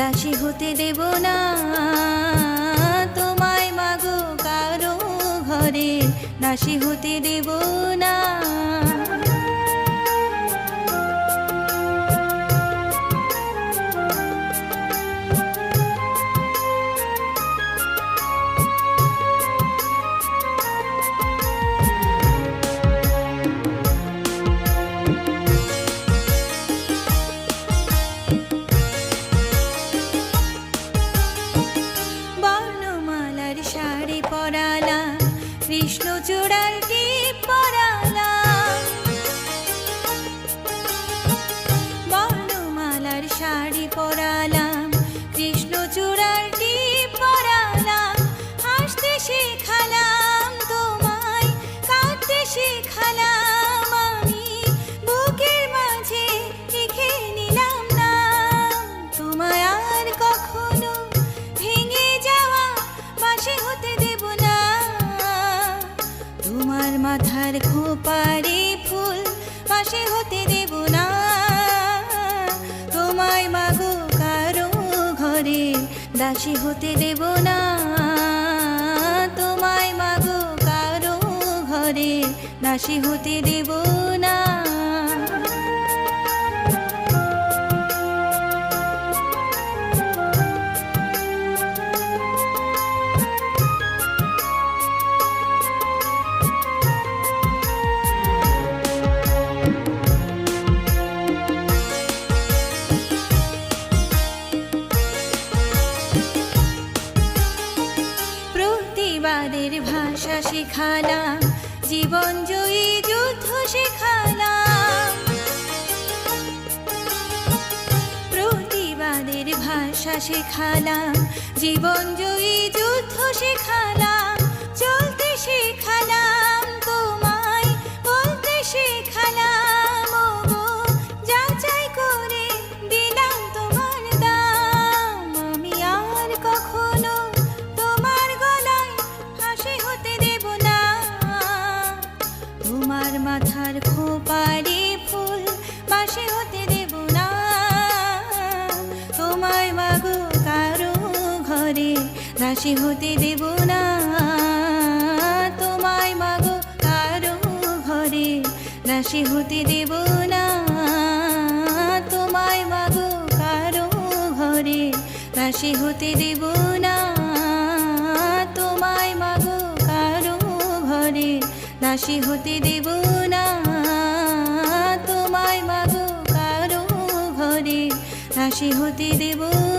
দাসী হতে দেব না। তোমায় মাগো কারও ঘরে দাসী হতে দেব না। কৃষ্ণচূড়ার টিপ পরালা। বর্ণমালার শাড়ি পরালাম কৃষ্ণচূড়ার টিপ পরালাম হাসতে শেখালাম মাথার খোপারে ফুল পাশে হতে দেব না। তোমায় মাগো কারও ঘরে দাসী হতে দেব না। তোমায় মাগো কারও ঘরে দাসী হতে দেব না। ভাষা শেখালাম জীবন জয়ী যুদ্ধ শেখালা প্রতিবাদের ভাষা শেখালাম জীবন জয়ী যুদ্ধ শেখালাম খোপারে ফুল, বাসে হতে দেব না। তোমায় মাগো কারও ঘরে দাসী হতে দেব না। তোমায় মাগো কারও ঘরে দাসী হতে দেব না। তোমায় মাগো কারও ঘরে দাসী হতে দেব না। তোমায় মাগো কারও ঘরে দাসী হতে দেব দাসী হতে দেব